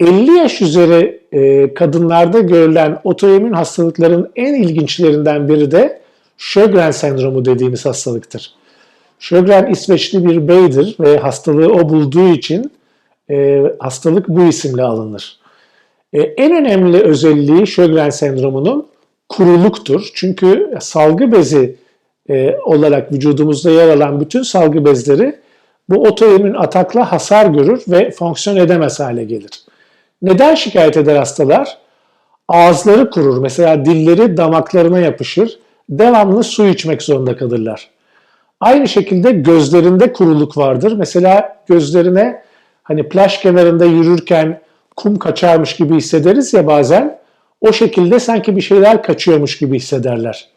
50 yaş üzeri e, kadınlarda görülen otoimmün hastalıkların en ilginçlerinden biri de Sjögren sendromu dediğimiz hastalıktır. Sjögren İsveçli bir beydir ve hastalığı o bulduğu için e, hastalık bu isimle alınır. E, en önemli özelliği Sjögren sendromunun kuruluktur. Çünkü salgı bezi e, olarak vücudumuzda yer alan bütün salgı bezleri bu otoimmün atakla hasar görür ve fonksiyon edemez hale gelir. Neden şikayet eder hastalar? Ağızları kurur. Mesela dilleri damaklarına yapışır. Devamlı su içmek zorunda kalırlar. Aynı şekilde gözlerinde kuruluk vardır. Mesela gözlerine hani plaj kenarında yürürken kum kaçarmış gibi hissederiz ya bazen. O şekilde sanki bir şeyler kaçıyormuş gibi hissederler.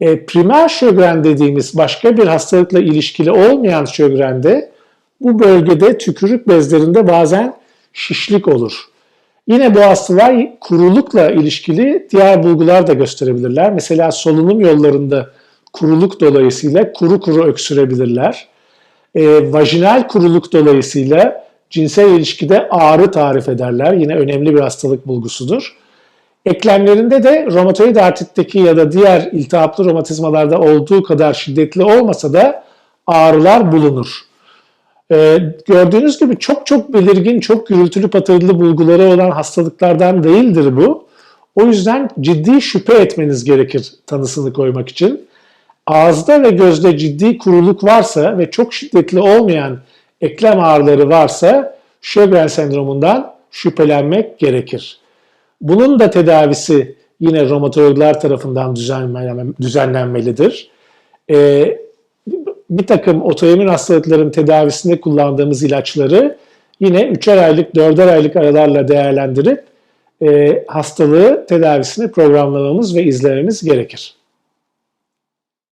E, primer Sjögren dediğimiz başka bir hastalıkla ilişkili olmayan Sjögren'de bu bölgede tükürük bezlerinde bazen şişlik olur. Yine bu hastalar kurulukla ilişkili diğer bulgular da gösterebilirler. Mesela solunum yollarında kuruluk dolayısıyla kuru kuru öksürebilirler. E, vajinal kuruluk dolayısıyla cinsel ilişkide ağrı tarif ederler. Yine önemli bir hastalık bulgusudur. Eklemlerinde de romatoid artritteki ya da diğer iltihaplı romatizmalarda olduğu kadar şiddetli olmasa da ağrılar bulunur. Ee, gördüğünüz gibi çok çok belirgin, çok gürültülü patırdılı bulguları olan hastalıklardan değildir bu. O yüzden ciddi şüphe etmeniz gerekir tanısını koymak için. Ağızda ve gözde ciddi kuruluk varsa ve çok şiddetli olmayan eklem ağrıları varsa Sjögren sendromundan şüphelenmek gerekir. Bunun da tedavisi yine romatologlar tarafından düzenlenmelidir. Ee, bir takım otoimmün hastalıkların tedavisinde kullandığımız ilaçları yine 3'er aylık, 4'er aylık aralarla değerlendirip e, hastalığı tedavisini programlamamız ve izlememiz gerekir.